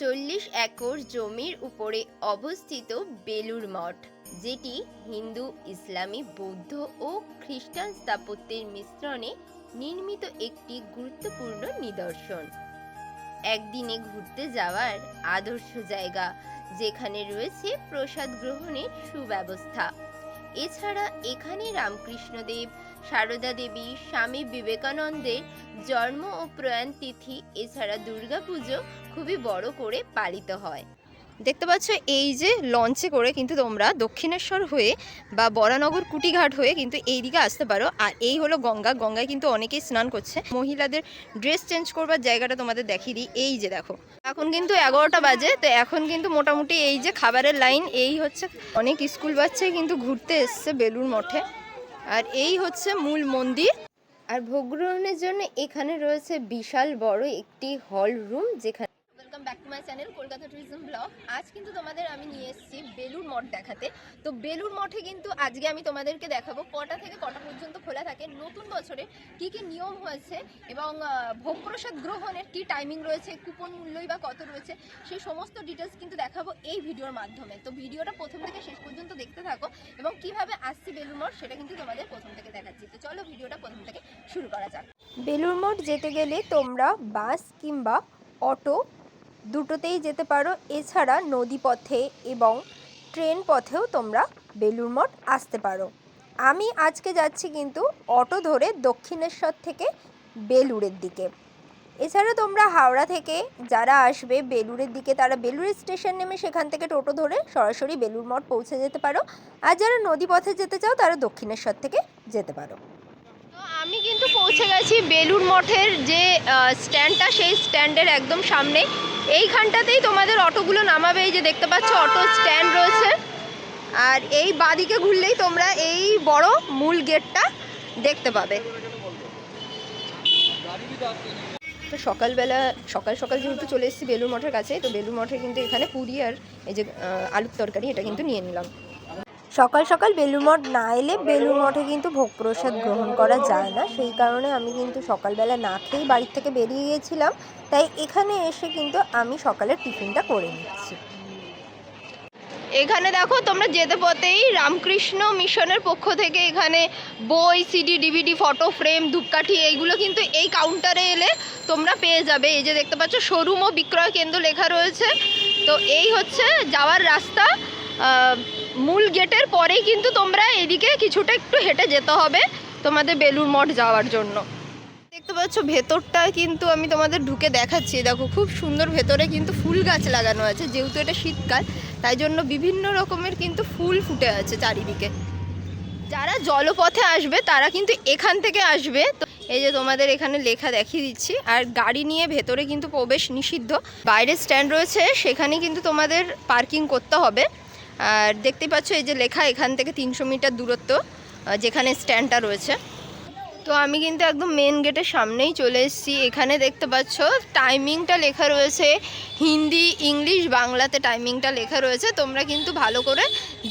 চল্লিশ একর জমির উপরে অবস্থিত বেলুর মঠ, যেটি হিন্দু, ইসলামী, বৌদ্ধ ও খ্রিস্টান স্থাপত্যের মিশ্রণে নির্মিত একটি গুরুত্বপূর্ণ নিদর্শন। একদিনে ঘুরতে যাওয়ার আদর্শ জায়গা, যেখানে রয়েছে প্রসাদ গ্রহণের সুব্যবস্থা। এছাড়া এখানে রামকৃষ্ণদেব, সারদা দেবী, স্বামী বিবেকানন্দের জন্ম ও প্রয়াণ তিথি, এছাড়া দুর্গাপুজো খুবই বড় করে পালিত হয়। দেখতে পাচ্ছ, এই যে লঞ্চে করে কিন্তু তোমরা দক্ষিণেশ্বর হয়ে বা বরানগর কুটিঘাট হয়ে কিন্তু এই দিকে আসতে পারো। আর এই হলো গঙ্গা। গঙ্গায় কিন্তু অনেকেই স্নান করছে। মহিলাদের ড্রেস চেঞ্জ করবার জায়গাটা তোমাদের দেখিয়ে দিই। এই যে দেখো, এখন কিন্তু এগারোটা বাজে। তো এখন কিন্তু মোটামুটি এই যে খাবারের লাইন এই হচ্ছে অনেক স্কুল বাচ্চাই কিন্তু ঘুরতে এসছে বেলুর মঠে। আর এই হচ্ছে মূল মন্দির। আর ভোগ গ্রহণের জন্য এখানে রয়েছে বিশাল বড় একটি হল রুম যেখানে চ্যানেল কলকাতা ট্যুরিজম ব্লগ আজ কিন্তু তোমাদের আমি নিয়ে এসেছি বেলুর মঠ দেখাতে। তো বেলুর মঠে কিন্তু আজকে আমি তোমাদেরকে দেখাবো কটা থেকে কটা পর্যন্ত খোলা থাকে, নতুন বছরে কি কি নিয়ম হয়েছে এবং ভোগ প্রসাদ গ্রহণের কি টাইমিং রয়েছে কুপন মূল্যই বা কত রয়েছে সেই সমস্ত ডিটেলস কিন্তু দেখাবো এই ভিডিওর মাধ্যমে। তো ভিডিওটা প্রথম থেকে শেষ পর্যন্ত দেখতে থাকো এবং কীভাবে আসছি বেলুর মঠ সেটা কিন্তু তোমাদের প্রথম থেকে দেখাচ্ছি। তো চলো ভিডিওটা প্রথম থেকে শুরু করা যাক। বেলুর মঠ যেতে গেলে তোমরা বাস কিংবা অটো দুটোতেই যেতে পারো। এছাড়া নদী পথে এবং ট্রেন পথেও তোমরা বেলুর মঠ আসতে পারো। আমি আজকে যাচ্ছি কিন্তু অটো ধরে দক্ষিণেশ্বর থেকে বেলুরের দিকে। এছাড়া তোমরা হাওড়া থেকে যারা আসবে বেলুরের দিকে, তারা বেলুর স্টেশন নেমে সেখান থেকে টোটো ধরে সরাসরি বেলুর মঠ পৌঁছে যেতে পারো। আর যারা নদী পথে যেতে চাও, তারা দক্ষিণেশ্বর থেকে যেতে পারো। আমি কিন্তু পৌঁছে গেছি বেলুর মঠের যে স্ট্যান্ডটা সেই স্ট্যান্ডের একদম সামনে। এইখানটাতেই তোমাদের অটোগুলো নামাবে, এই যে দেখতে পাচ্ছ, অটো স্ট্যান্ড রয়েছে। আর এই বাদিকে ঘুরলেই তোমরা এই বড় মূল গেটটা দেখতে পাবে। তো সকালবেলা, সকাল সকাল যেহেতু চলে এসেছি বেলুর মঠের কাছে, তো বেলুর মঠে কিন্তু এখানে পুরি আর এই যে আলুর তরকারি, এটা কিন্তু নিয়ে নিলাম। সকাল সকাল বেলুর মঠ না এলে বেলুর মঠে কিন্তু ভোগ প্রসাদ গ্রহণ করা যায় না। সেই কারণে আমি কিন্তু সকালবেলা না খেয়েই বাড়ির থেকে বেরিয়ে গিয়েছিলাম। তাই এখানে এসে কিন্তু আমি সকালের টিফিনটা করে নিচ্ছি। এখানে দেখো তোমরা যেতে পথেই রামকৃষ্ণ মিশনের পক্ষ থেকে এখানে বই, সিডি, ডিভিডি, ফটো ফ্রেম, ধূপকাঠি এইগুলো কিন্তু এই কাউন্টারে এলে তোমরা পেয়ে যাবে। এই যে দেখতে পাচ্ছ, শোরুম ও বিক্রয় কেন্দ্র লেখা রয়েছে। তো এই হচ্ছে যাওয়ার রাস্তা। মূল গেটের পরেই কিন্তু তোমরা এদিকে কিছুটা একটু হেঁটে যেতে হবে তোমাদের বেলুর মঠ যাওয়ার জন্য। দেখতে পাচ্ছ, ভেতরটা কিন্তু আমি তোমাদের ঢুকে দেখাচ্ছি। দেখো, খুব সুন্দর ভেতরে কিন্তু ফুল গাছ লাগানো আছে, যেহেতু এটা শীতকাল, তাই জন্য বিভিন্ন রকমের কিন্তু ফুল ফুটে আছে চারিদিকে। যারা জলপথে আসবে, তারা কিন্তু এখান থেকে আসবে। তো এই যে তোমাদের এখানে লেখা দেখিয়ে দিচ্ছি, আর গাড়ি নিয়ে ভেতরে কিন্তু প্রবেশ নিষিদ্ধ। বাইরে স্ট্যান্ড রয়েছে সেখানে কিন্তু তোমাদের পার্কিং করতে হবে। আর দেখতে পাচ্ছ এই যে লেখা, এখান থেকে তিনশো মিটার দূরত্ব যেখানে স্ট্যান্ডটা রয়েছে। তো আমি কিন্তু একদম মেন গেটের সামনেই চলে এসেছি। এখানে দেখতে পাচ্ছ টাইমিংটা লেখা রয়েছে, হিন্দি, ইংলিশ, বাংলাতে টাইমিংটা লেখা রয়েছে। তোমরা কিন্তু ভালো করে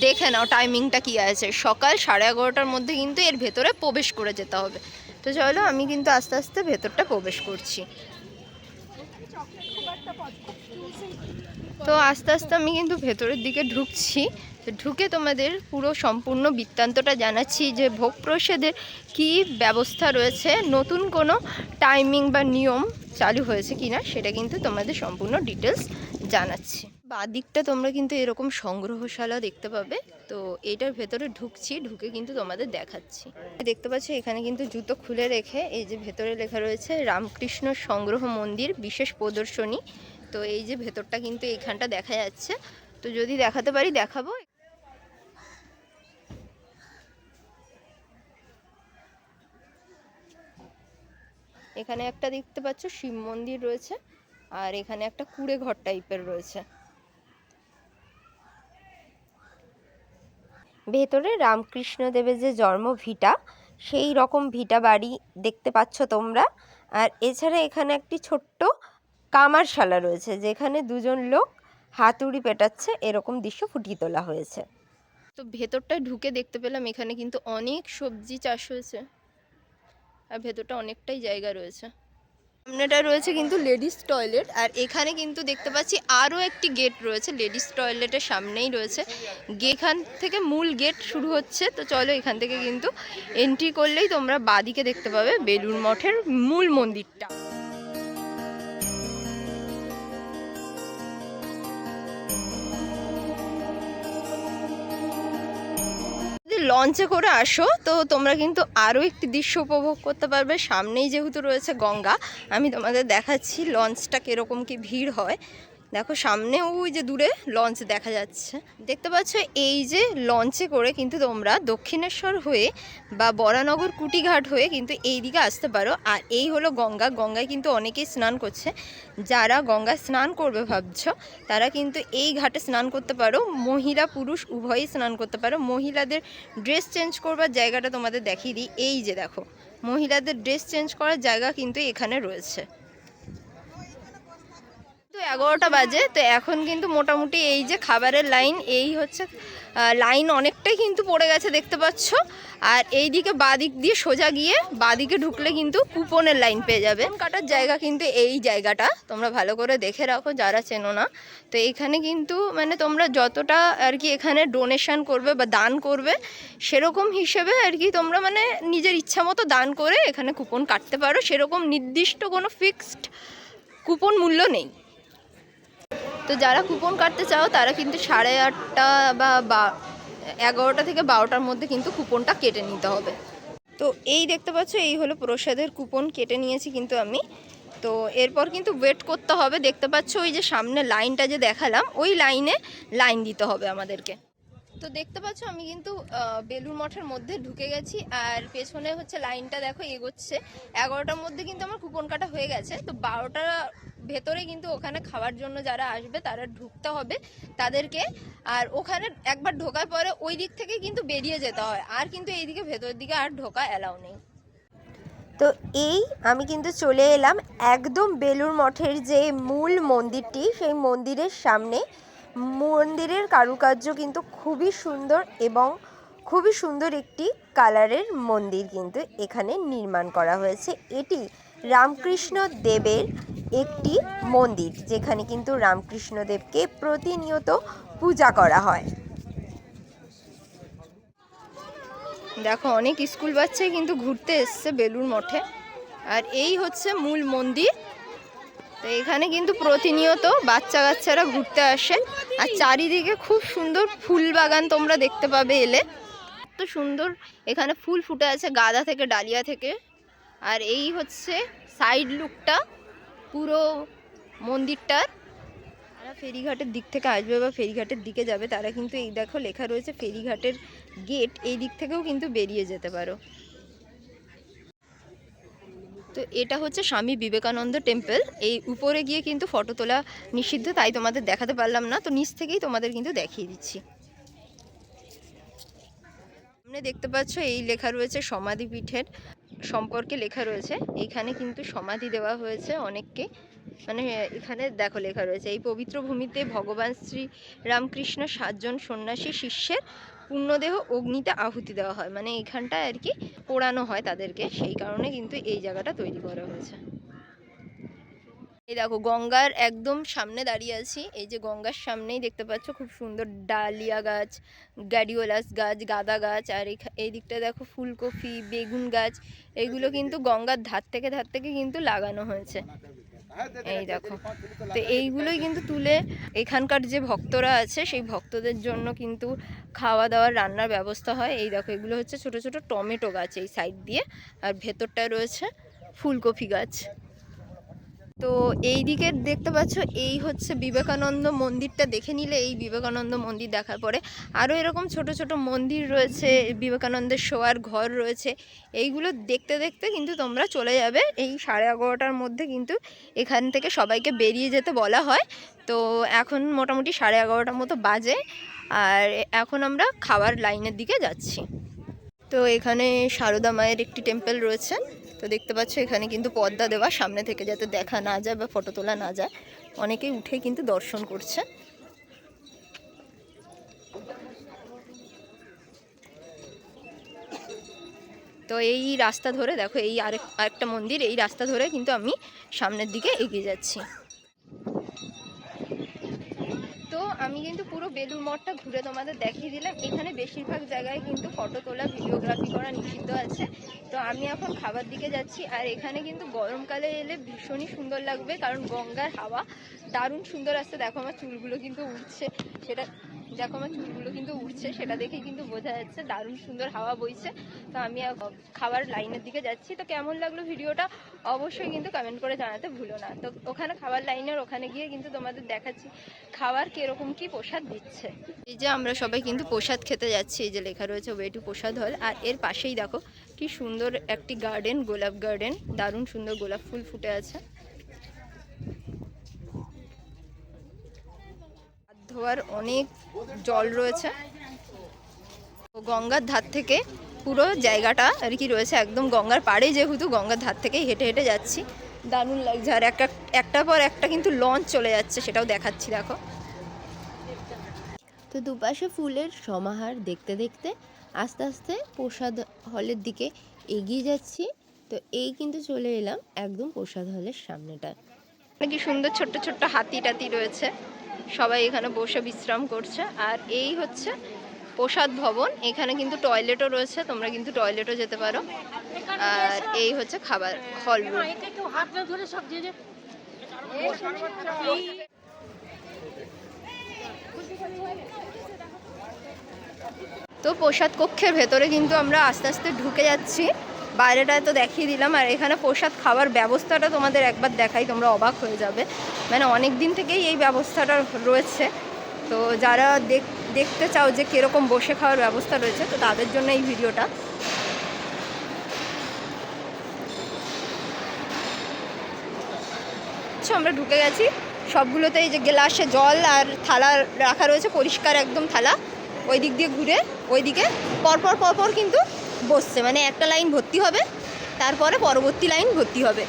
দেখে নাও টাইমিংটা কী আছে। সকাল সাড়ে এগারোটার মধ্যে কিন্তু এর ভেতরে প্রবেশ করে যেতে হবে। তো চলো, আমি কিন্তু আস্তে আস্তে ভেতরটা প্রবেশ করছি। তো আস্তে আস্তে আমি কিন্তু ভেতরের দিকে ঢুকছি। ঢুকে তোমাদের পুরো সম্পূর্ণ বৃত্তান্তটা জানাচ্ছি যে ভোগ প্রসাদের কী ব্যবস্থা রয়েছে, নতুন কোনো টাইমিং বা নিয়ম চালু হয়েছে কিনা সেটা কিন্তু তোমাদের সম্পূর্ণ ডিটেলস জানাচ্ছি। বাদিকটা তোমরা কিন্তু এরকম সংগ্রহশালা দেখতে পাবে। তো এটার ভেতরে ঢুকছি, ঢুকে কিন্তু তোমাদের দেখাচ্ছি। দেখতে পাচ্ছ এখানে কিন্তু জুতো খুলে রেখে এই যে ভেতরে লেখা রয়েছে, রামকৃষ্ণ সংগ্রহ মন্দির, বিশেষ প্রদর্শনী। তো এই যে ভেতরটা কিন্তু এইখানটা দেখা যাচ্ছে। তো যদি দেখাতে পারি, দেখাবো। এখানে একটা দেখতে পাচ্ছ, শিব মন্দির রয়েছে, আর এখানে একটা কুড়ে ঘর টাইপের রয়েছে। ভেতরে রামকৃষ্ণ দেবের যে জন্ম ভিটা, সেই রকম ভিটা বাড়ি দেখতে পাচ্ছ তোমরা। আর এছাড়া এখানে একটি ছোট্ট কামারশালা রয়েছে, যেখানে দুজন লোক হাতুড়ি পেটাচ্ছে, এরকম দৃশ্য ফুটিয়ে তোলা হয়েছে। তো ভেতরটায় ঢুকে দেখতে পেলাম, এখানে কিন্তু অনেক সবজি চাষ হয়েছে। আর ভেতরটা অনেকটাই জায়গা রয়েছে। সামনেটা রয়েছে কিন্তু লেডিস টয়লেট, আর এখানে কিন্তু দেখতে পাচ্ছি আরও একটি গেট রয়েছে, লেডিস টয়লেটের সামনেই রয়েছে। এখান থেকে মূল গেট শুরু হচ্ছে, তো চলো এখান থেকে কিন্তু এন্ট্রি করলেই তোমরা বাদিকে দেখতে পাবে বেলুর মঠের মূল মন্দিরটা। লঞ্চে করে আসো। তো তোমরা কিন্তু আরও একটি দৃশ্য উপভোগ করতে পারবে। সামনেই যেহেতু রয়েছে গঙ্গা, আমি তোমাদের দেখাচ্ছি লঞ্চটা কীরকম কি ভিড় হয়। দেখো সামনে ওই যে দূরে লঞ্চ দেখা যাচ্ছে। দেখতে পাচ্ছ এই যে লঞ্চে করে কিন্তু তোমরা দক্ষিণেশ্বর হয়ে বা বরানগর কুটিঘাট হয়ে কিন্তু এই দিকে আসতে পারো। আর এই হলো গঙ্গা। গঙ্গায় কিন্তু অনেকেই স্নান করছে। যারা গঙ্গায় স্নান করবে ভাবছ, তারা কিন্তু এই ঘাটে স্নান করতে পারো। মহিলা, পুরুষ উভয়ই স্নান করতে পারো। মহিলাদের ড্রেস চেঞ্জ করবার জায়গাটা তোমাদের দেখিয়ে দিই। এই যে দেখো, মহিলাদের ড্রেস চেঞ্জ করার জায়গা কিন্তু এখানে রয়েছে। তো এগারোটা বাজে, তো এখন কিন্তু মোটামুটি এই যে খাবারের লাইন, এই হচ্ছে লাইন অনেকটাই কিন্তু পড়ে গেছে দেখতে পাচ্ছ। আর এই দিকে বাদিক দিয়ে সোজা গিয়ে বাদিকে ঢুকলে কিন্তু কুপনের লাইন পেয়ে যাবে। কাটার জায়গা কিন্তু এই জায়গাটা, তোমরা ভালো করে দেখে রাখো যারা চেনো না। তো এইখানে কিন্তু মানে তোমরা যতটা আর কি এখানে ডোনেশন করবে বা দান করবে, সেরকম হিসেবে আর কি তোমরা মানে নিজের ইচ্ছা মতো দান করে এখানে কুপন কাটতে পারো। সেরকম নির্দিষ্ট কোনো ফিক্সড কুপন মূল্য নেই। তো যারা কুপন কাটতে চাও, তারা কিন্তু সাড়ে আটটা বা এগারোটা থেকে বারোটার মধ্যে কিন্তু কুপনটা কেটে নিতে হবে। তো এই দেখতে পাচ্ছ, এই হলো প্রসাদের কুপন কেটে নিয়েছি কিন্তু আমি। তো এরপর কিন্তু ওয়েট করতে হবে। দেখতে পাচ্ছ, ওই যে সামনে লাইনটা যে দেখালাম, ওই লাইনে লাইন দিতে হবে আমাদেরকে। তো দেখতে পাচ্ছ আমি কিন্তু বেলুর মঠের মধ্যে ঢুকে গেছি। আর পেছনে হচ্ছে লাইনটা দেখো, এগোচ্ছে। এগারোটার মধ্যে কিন্তু আমার কুপন কাটা হয়ে গেছে। তো বারোটা ভেতরে কিন্তু ওখানে খাওয়ার জন্য যারা আসবে, তারা ঢুকতে হবে তাদেরকে। আর ওখানে একবার ঢোকার পরে ওই দিক থেকে কিন্তু বেরিয়ে যেতে হয়। আর কিন্তু এইদিকে ভেতরের দিকে আর ঢোকা অ্যালাউ নেই। তো এই আমি কিন্তু চলে এলাম একদম বেলুর মঠের যে মূল মন্দিরটি, সেই মন্দিরের সামনে। মন্দিরের কারুকার্য কিন্তু খুবই সুন্দর এবং খুবই সুন্দর একটি কালারের মন্দির কিন্তু এখানে নির্মাণ করা হয়েছে। এটি রামকৃষ্ণ দেবের একটি মন্দির, যেখানে কিন্তু রামকৃষ্ণ দেবকে প্রতিনিয়ত পূজা করা হয়। দেখো, অনেক স্কুল বাচ্চাই কিন্তু ঘুরতে এসছে বেলুর মঠে। আর এই হচ্ছে মূল মন্দির। তো এখানে কিন্তু প্রতিনিয়ত বাচ্চা কাচ্চারা ঘুরতে আসে। আর চারিদিকে খুব সুন্দর ফুল বাগান তোমরা দেখতে পাবে এলে। তো সুন্দর এখানে ফুল ফুটে আছে গাদা থেকে, ডালিয়া থেকে। আর এই হচ্ছে সাইড লুকটা পুরো মন্দিরটার। যারা ফেরিঘাটের দিক থেকে আসবে বা ফেরিঘাটের দিকে যাবে, তারা কিন্তু এই দেখো লেখা রয়েছে ফেরিঘাটের গেট এই দিক থেকেও কিন্তু বেরিয়ে যেতে পারো। তো এটা হচ্ছে স্বামী বিবেকানন্দ টেম্পল। এই উপরে গিয়ে কিন্তু ফটো তোলা নিষিদ্ধ, তাই তোমাদের দেখাতে পারলাম না। তো নিচ থেকেই তোমাদের কিন্তু দেখিয়ে দিচ্ছি। সামনে দেখতে পাচ্ছ, এই লেখা রয়েছে সমাধি পীঠের সম্পর্কে লেখা রয়েছে। এইখানে কিন্তু সমাধি দেওয়া হয়েছে অনেককে। মানে এখানে দেখো লেখা রয়েছে, এই পবিত্র ভূমিতে ভগবান শ্রী রামকৃষ্ণ সাতজন সন্ন্যাসী শিষ্যের পূর্ণদেহ অগ্নিতে আহুতি দেওয়া হয়। মানে এখানটায় আর কি পোড়ানো হয় তাদেরকে, সেই কারণে কিন্তু এই জায়গাটা তৈরি করা হয়েছে। এই দেখো, গঙ্গার একদম সামনে দাঁড়িয়ে আছি। এই যে গঙ্গার সামনেই দেখতে পাচ্ছ, খুব সুন্দর ডালিয়া গাছ গ্যাডিওলাস গাছ, গাঁদা গাছ, আর এই দিকটা দেখো ফুলকপি, বেগুন গাছ, এগুলো কিন্তু গঙ্গার ধার থেকে ধার থেকে কিন্তু লাগানো হয়েছে। এই দেখো। তো এইগুলোই কিন্তু তুলে এখানকার যে ভক্তরা আছে সেই ভক্তদের জন্য কিন্তু খাওয়া দাওয়ার রান্নার ব্যবস্থা হয়। এই দেখো এগুলো হচ্ছে ছোট ছোট টমেটো গাছ এই সাইড দিয়ে। আর ভেতরটায় রয়েছে ফুলকপি গাছ। তো এই দিকে দেখতে পাচ্ছ, এই হচ্ছে বিবেকানন্দ মন্দিরটা। দেখে নিলে এই বিবেকানন্দ মন্দির দেখার পরে আরও এরকম ছোট ছোট মন্দির রয়েছে, বিবেকানন্দের শোয়ার ঘর রয়েছে। এইগুলো দেখতে দেখতে কিন্তু তোমরা চলে যাবে। এই সাড়ে এগারোটার মধ্যে কিন্তু এখান থেকে সবাইকে বেরিয়ে যেতে বলা হয়। তো এখন মোটামুটি সাড়ে এগারোটার মতো বাজে। আর এখন আমরা খাবার লাইনের দিকে যাচ্ছি। তো এখানে সারদা মায়ের একটি টেম্পল রয়েছে। তো দেখতে পাচ্ছ, এখানে কিন্তু পর্দা দেওয়া সামনে থেকে যাতে দেখা না যায় বা ফটো তোলা না যায়। অনেকেই উঠে কিন্তু দর্শন করছে। তো এই রাস্তা ধরে, দেখো, এই আরেক, আরেকটা মন্দির, এই রাস্তা ধরে কিন্তু আমি সামনের দিকে এগিয়ে যাচ্ছি তো আমি কিন্তু পুরো বেলুর মঠটা ঘুরে তোমাদের দেখিয়ে দিলাম। এখানে বেশিরভাগ জায়গায় কিন্তু ফটো তোলা ভিডিওগ্রাফি করা নিষিদ্ধ আছে। তো আমি এখন খাবার দিকে যাচ্ছি। আর এখানে কিন্তু গরমকালে এলে ভীষণই সুন্দর লাগবে, কারণ গঙ্গার হাওয়া দারুণ সুন্দর আসছে। দেখো আমার চুলগুলো কিন্তু উঠছে সেটা দেখো আমার চুলগুলো কিন্তু উঠছে সেটা দেখে কিন্তু বোঝা যাচ্ছে দারুণ সুন্দর হাওয়া বইছে। তো আমি খাবার লাইনের দিকে যাচ্ছি। তো কেমন লাগল ভিডিওটা? অবশ্যই কিন্তু কমেন্ট করে জানাতে ভুলো না। তো ওখানে খাবার লাইনের ওখানে গিয়ে কিন্তু তোমাদের দেখাচ্ছি খাবার কীরকম কি প্রসাদ দিচ্ছে। এই যে আমরা সবাই কিন্তু প্রসাদ খেতে যাচ্ছি। এই যে লেখা রয়েছে, ওয়ে টু প্রসাদ হল। আর এর পাশেই দেখো, কি সুন্দর একটি গার্ডেন গোলাপ গার্ডেন দারুণ সুন্দর গোলাপ ফুল ফুটে আছে। ধোয়ার অনেক জল রয়েছে। তো গঙ্গার ধার থেকে পুরো জায়গাটা আর কি রয়েছে একদম গঙ্গার পাড়ে যেহেতু গঙ্গার ধার থেকেই হেঁটে হেঁটে যাচ্ছি। দারুণ লাগছে। আর একটা একটা পর একটা কিন্তু লঞ্চ চলে যাচ্ছে সেটাও দেখাচ্ছি দেখো। তো দুপাশে ফুলের সমাহার দেখতে দেখতে আস্তে আস্তে প্রসাদ হলের দিকে এগিয়ে যাচ্ছি। তো এই কিন্তু চলে এলাম একদম প্রসাদ হলের সামনেটা কি সুন্দর ছোট্ট ছোট্ট হাতি টাতি রয়েছে। সবাই এখানে বসে বিশ্রাম করছে। আর এই হচ্ছে প্রসাদ ভবন। এখানে কিন্তু টয়লেটও রয়েছে, তোমরা কিন্তু টয়লেটও যেতে পারো। আর এই হচ্ছে খাবার হল তো প্রসাদ কক্ষের ভেতরে কিন্তু আমরা আস্তে আস্তে ঢুকে যাচ্ছি। বাইরেটায় তো দেখিয়ে দিলাম, আর এখানে প্রসাদ খাওয়ার ব্যবস্থাটা তোমাদের একবার দেখাই, তোমরা অবাক হয়ে যাবে। মানে অনেক দিন থেকেই এই ব্যবস্থাটা রয়েছে। তো যারা দেখ, দেখতে চাও যে কীরকম বসে খাওয়ার ব্যবস্থা রয়েছে, তো তাদের জন্য এই ভিডিওটা। আচ্ছা আমরা ঢুকে গেছি। সবগুলোতে এই যে গ্লাসে জল আর থালা রাখা রয়েছে, পরিষ্কার একদম থালা। ওই দিক দিয়ে ঘুরে ওই দিকে পরপর পরপর কিন্তু বসছে। মানে একটা লাইন ভর্তি হবে, তারপরে পরবর্তী লাইন ভর্তি হবে।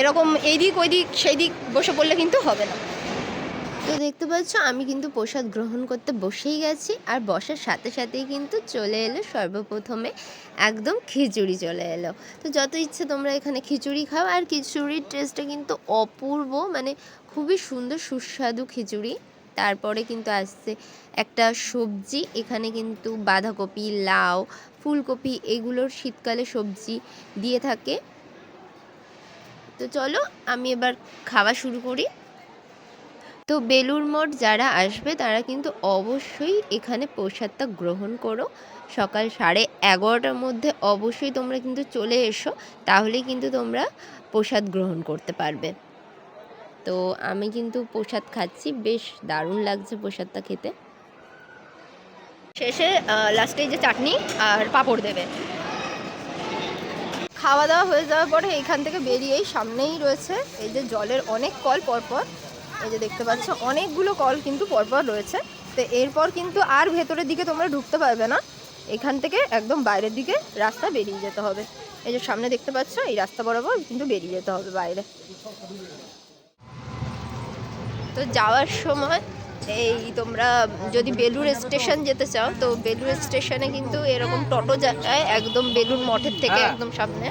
এরকম এই দিক, ওই দিক, সেই দিক বসে পড়লে কিন্তু হবে না। তো দেখতে পাচ্ছ, আমি কিন্তু প্রসাদ গ্রহণ করতে বসেই গেছি, আর বসার সাথে সাথেই কিন্তু চলে এলো সর্বপ্রথমে একদম খিচুড়ি চলে এলো। তো যত ইচ্ছে তোমরা এখানে খিচুড়ি খাও, আর খিচুড়ির টেস্টটা কিন্তু অপূর্ব মানে খুবই সুন্দর, সুস্বাদু খিচুড়ি। তারপরে কিন্তু আসছে একটা সবজি, এখানে কিন্তু বাঁধাকপি, লাউ ফুলকপি এগুলোর শীতকালে সবজি দিয়ে থাকে। তো চলো, আমি এবার খাওয়া শুরু করি। তো বেলুর মঠ যারা আসবে, তারা কিন্তু অবশ্যই এখানে প্রসাদটা গ্রহণ করো। সকাল সাড়ে এগারোটার মধ্যে অবশ্যই তোমরা কিন্তু চলে এসো, তাহলেই কিন্তু তোমরা প্রসাদ গ্রহণ করতে পারবে। তো আমি কিন্তু প্রসাদ খাচ্ছি, বেশ দারুণ লাগছে প্রসাদটা খেতে। শেষে লাস্টে যে চাটনি আর পাঁপড় দেবে। খাওয়া দাওয়া হয়ে যাওয়ার পরে এখান থেকে বেরিয়েই সামনেই রয়েছে এই যে জলের অনেক কল পরপর। এই যে দেখতে পাচ্ছ, অনেকগুলো কল কিন্তু পরপর রয়েছে। তো এরপর কিন্তু আর ভেতরের দিকে তোমরা ঢুকতে পারবে না। এখান থেকে একদম বাইরের দিকে রাস্তা বেরিয়ে যেতে হবে। এই যে সামনে দেখতে পাচ্ছ, এই রাস্তা বরাবর কিন্তু বেরিয়ে যেতে হবে বাইরে। তো যাওয়ার সময় এই তোমরা যদি বেলুর স্টেশন যেতে চাও তো বেলুর স্টেশনে কিন্তু এরকম টোটো যায় একদম বেলুর মঠের থেকে একদম সামনে।